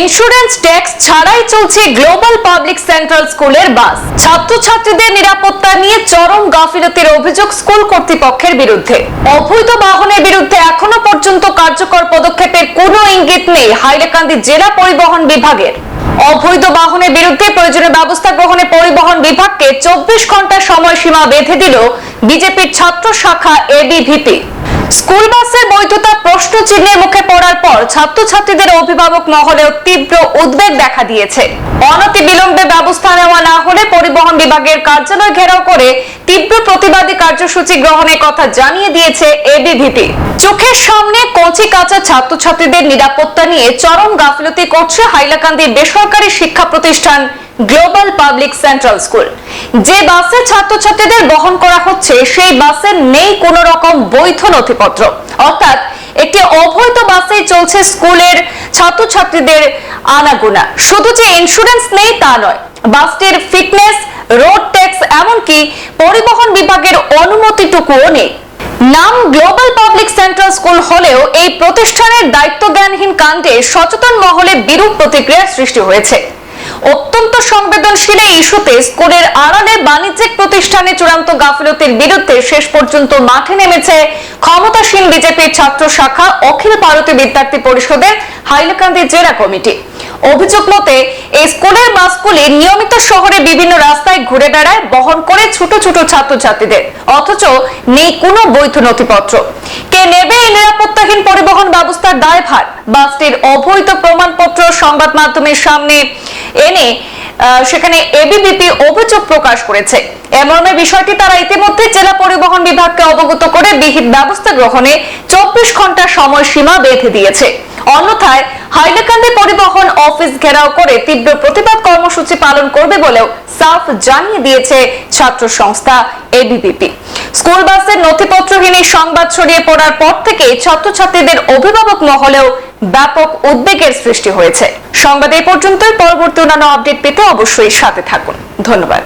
Insurance tax ছাড়াই চলছে global public central স্কুলের বাস ছাত্রছাত্রীদের নিরাপত্তা নিয়ে চরম গাফিলতির অভিযোগ স্কুল কর্তৃপক্ষের বিরুদ্ধে। অবৈধ বাহনের বিরুদ্ধে এখনও পর্যন্ত কার্যকর পদক্ষেপের কোনো ইঙ্গিত নেই হাইলাকান্দি জেলা পরিবহন বিভাগের। অবৈধ বাহনের বিরুদ্ধে প্রয়োজনীয় ব্যবস্থা গ্রহণে পরিবহন বিভাগকে চব্বিশ ঘণ্টা সময়সীমা বেঁধে দিল বিজেপির ছাত্র শাখা এবিভিপি স্কুল বাসের বৈধতা প্রশ্ন চিহ্নের মুখে পড়ার পর ছাত্রছাত্রীদের অভিভাবক মহলেও তীব্র উদ্বেগ দেখা দিয়েছে। অনতি বিলম্বে ব্যবস্থা নেওয়া না হলে পরিবহন বিভাগের কার্যালয় ঘেরাও করে তীব্র প্রতিবাদী কার্যসূচি গ্রহণের কথা জানিয়ে দিয়েছে এবিভিপি চোখের সামনে কচি কাঁচা ছাত্রছাত্রীদের নিরাপত্তা নিয়ে চরম গাফিলতি করছে হাইলাকান্দি বেসরকারি শিক্ষা প্রতিষ্ঠান গ্লোবাল পাবলিক সেন্ট্রাল স্কুল। যে বাসে ছাত্রছাত্রীদের বহন করা হচ্ছে, সেই বাসে নেই কোনো রকম বৈধ নথিপত্র। অর্থাৎ একটি অবৈধ বাসে চলছে স্কুলের ছাত্রছাত্রীদের আনাগোনা। শুধু যে ইন্স্যুরেন্স নেই তা নয়, বাসটির ফিটনেস রোড ট্যাক্স এমনকি পরিবহন বিভাগের অনুমতিটুকুও নেই। নাম গ্লোবাল পাবলিক সেন্ট্রাল স্কুল হলেও এই প্রতিষ্ঠানের দায়িত্বজ্ঞানহীন কাণ্ডে সচেতন মহলে বিরূপ প্রতিক্রিয়ার সৃষ্টি হয়েছে। অত্যন্ত সংবেদনশীল এই ইস্যুতে স্কুলের আড়ালে বাণিজ্যিক প্রতিষ্ঠানে চূড়ান্ত গাফিলতির বিরুদ্ধে শেষ পর্যন্ত মাঠে নেমেছে ক্ষমতাসীন বিজেপির ছাত্র শাখা অখিল ভারতীয় বিদ্যার্থী পরিষদের হাইলাকান্দি জেলা কমিটি। অভিযোগ মতে, এই স্কুলের বাসগুলি নিয়মিত শহরে বিভিন্ন রাস্তায় ঘুরে বেড়ায়, বহন করে ছোট ছোট ছাত্রছাত্রীদের। অথচ নেই কোনো বৈধ নথিপত্র। কে নেবে এই নিরাপত্তাহীন পরিবহন ব্যবস্থার দায়ভার? বাসটির অবৈধ প্রমাণপত্র সংবাদ মাধ্যমের সামনে এনে সেখানে এবিবিপি অভিযোগ প্রকাশ করেছে। এমর্মে বিষয়টি তারা ইতিমধ্যে জেলা পরিবহন বিভাগকে অবগত করে বিহিত ব্যবস্থা গ্রহণে চব্বিশ ঘণ্টা সময়সীমা বেঁধে দিয়েছে। অন্যথায় হাইলাকান্দি পরিবহন অফিস ঘেরাও করে তীব্র প্রতিবাদ কর্মসূচি পালন করবে বলেও সাফ জানিয়ে দিয়েছে ছাত্র সংস্থা এবিবিপি স্কুল বাসের নথিপত্রহীন এই সংবাদ ছড়িয়ে পড়ার পর থেকে ছাত্রছাত্রীদের অভিভাবক মহলেও ব্যাপক উদ্বেগের সৃষ্টি হয়েছে। সংবাদ এই পর্যন্তই। পরবর্তী অন্যান্য আপডেট পেতে অবশ্যই সাথে থাকুন। ধন্যবাদ।